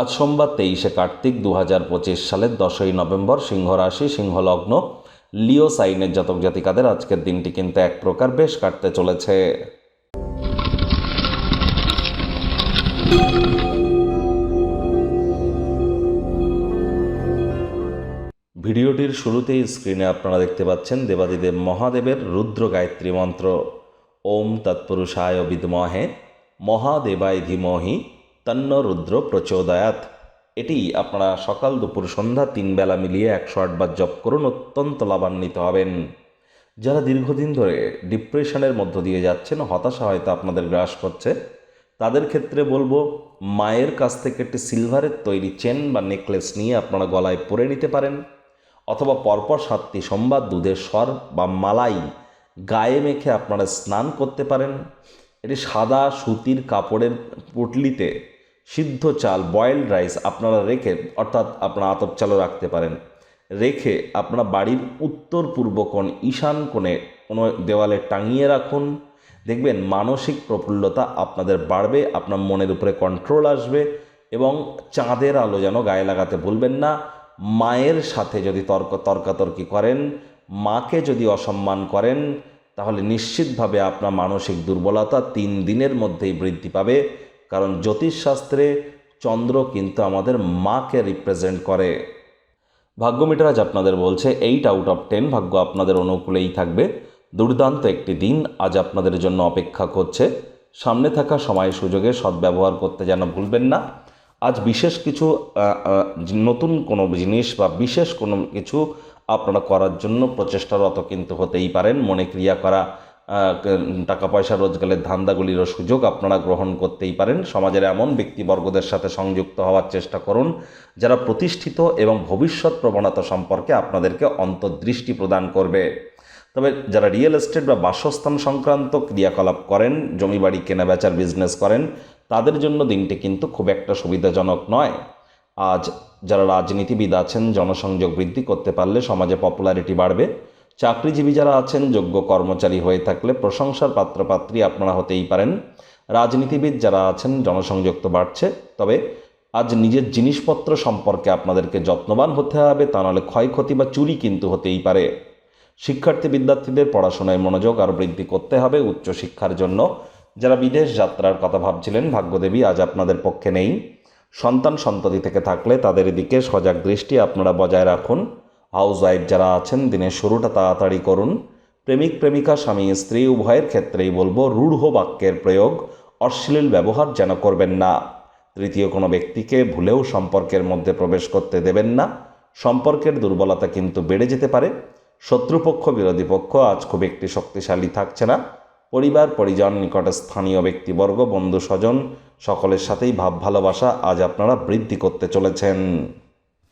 আজ সোমবার তেইশে কার্তিক দু হাজার পঁচিশ সালের দশই নভেম্বর সিংহ রাশি সিংহ লগ্ন লিও সাইনের জাতক জাতিকাদের আজকের দিনটি কিন্তু এক প্রকার বেশ কাটতে চলেছে। ভিডিওটির শুরুতেই স্ক্রিনে আপনারা দেখতে পাচ্ছেন দেবাদিদেব মহাদেবের রুদ্র গায়ত্রী মন্ত্র। ওম তৎপুরুষায় বিদমহে মহাদেবায় ধীমহি তন্ন রুদ্র প্রচোদয়াত। এটি আপনারা সকাল দুপুর সন্ধ্যা তিন বেলা মিলিয়ে একশো আটবার জপ করুন, অত্যন্ত লাভান্বিত হবেন। যারা দীর্ঘদিন ধরে ডিপ্রেশনের মধ্য দিয়ে যাচ্ছেন, হতাশা হয়তো আপনাদের গ্রাস করছে। তাদের ক্ষেত্রে বলব, মায়ের কাছ থেকে একটি সিলভারের তৈরি চেন বা নেকলেস নিয়ে আপনারা গলায় পরে নিতে পারেন। অথবা পরপর সাতটি সোমবার দুধের স্বর বা মালাই গায়ে মেখে আপনারা স্নান করতে পারেন। এটি সাদা সুতির কাপড়ের পুটলিতে সিদ্ধ চাল বয়েলড রাইস আপনারা রেখে, অর্থাৎ আপনারা আতপ চালও রাখতে পারেন। রেখে আপনারা বাড়ির উত্তর পূর্ব কোণ, ঈশান কোণে কোনো দেওয়ালে টাঙিয়ে রাখুন। দেখবেন মানসিক প্রফুল্লতা আপনাদের বাড়বে, আপনার মনের উপরে কন্ট্রোল আসবে এবং চাঁদের আলো যেন গায়ে লাগাতে ভুলবেন না। মায়ের সাথে যদি তর্ক, তর্কাতর্কি করেন, মাকে যদি অসম্মান করেন, তাহলে নিশ্চিতভাবে আপনার মানসিক দুর্বলতা তিন দিনের মধ্যেই বৃদ্ধি পাবে। কারণ জ্যোতিষশাস্ত্রে চন্দ্র কিন্তু আমাদের মাকে রিপ্রেজেন্ট করে। ভাগ্যমিটার আজ আপনাদের বলছে এইট আউট অফ টেন ভাগ্য আপনাদের অনুকূলেই থাকবে। দুর্দান্ত একটি দিন আজ আপনাদের জন্য অপেক্ষা করছে। সামনে থাকা সময় সুযোগে সদ্ব্যবহার করতে যেন ভুলবেন না। আজ বিশেষ কিছু নতুন কোনো জিনিস বা বিশেষ কোনো কিছু আপনারা করার জন্য প্রচেষ্টারত কিন্তু হতেই পারেন। মনে ক্রিয়া করা টাকা পয়সা রোজগারের ধান্দাগুলিরও সুযোগ আপনারা গ্রহণ করতেই পারেন। সমাজের এমন ব্যক্তিবর্গদের সাথে সংযুক্ত হওয়ার চেষ্টা করুন, যারা প্রতিষ্ঠিত এবং ভবিষ্যৎ প্রবণতা সম্পর্কে আপনাদেরকে অন্তর্দৃষ্টি প্রদান করবে। তবে যারা রিয়েল এস্টেট বা বাসস্থান সংক্রান্ত ক্রিয়াকলাপ করেন জমি বাড়ি কেনা বেচার বিজনেস করেন, তাদের জন্য দিনটি কিন্তু খুব একটা সুবিধাজনক নয়। আজ যারা রাজনীতিবিদ আছেন, জনসংযোগ বৃদ্ধি করতে পারলে সমাজে পপুলারিটি বাড়বে। চাকরিজীবী যারা আছেন, যোগ্য কর্মচারী হয়ে থাকলে প্রশংসার পাত্রপাত্রী আপনারা হতেই পারেন। রাজনীতিবিদ যারা আছেন জনসংযোগ তো বাড়ছে। তবে আজ নিজের জিনিসপত্র সম্পর্কে আপনাদেরকে যত্নবান হতে হবে, তা নাহলে ক্ষয়ক্ষতি বা চুরি কিন্তু হতেই পারে। শিক্ষার্থী বিদ্যার্থীদের পড়াশোনায় মনোযোগ আরও বৃদ্ধি করতে হবে উচ্চশিক্ষার জন্য। যারা বিদেশ যাত্রার কথা ভাবছিলেন, ভাগ্যদেবী আজ আপনাদের পক্ষে নেই। সন্তান সন্ততি থেকে থাকলে তাদের দিকে সজাগ দৃষ্টি আপনারা বজায় রাখুন। হাউস ওয়াইফ যারা আছেন, দিনের শুরুটা তাড়াতাড়ি করুন। প্রেমিক, প্রেমিকা, স্বামী, স্ত্রী, উভয়ের ক্ষেত্রেই বলব, রূঢ় বাক্যের প্রয়োগ, অশ্লীল ব্যবহার যেন করবেন না। তৃতীয় কোনো ব্যক্তিকে ভুলেও সম্পর্কের মধ্যে প্রবেশ করতে দেবেন না। সম্পর্কের দুর্বলতা কিন্তু বেড়ে যেতে পারে। শত্রুপক্ষ, বিরোধী পক্ষ আজ খুব একটি শক্তিশালী থাকছে না। পরিবার, পরিজন, নিকটে স্থানীয় ব্যক্তিবর্গ, বন্ধু, স্বজন, সকলের সাথেই ভাব ভালোবাসা আজ আপনারা বৃদ্ধি করতে চলেছেন।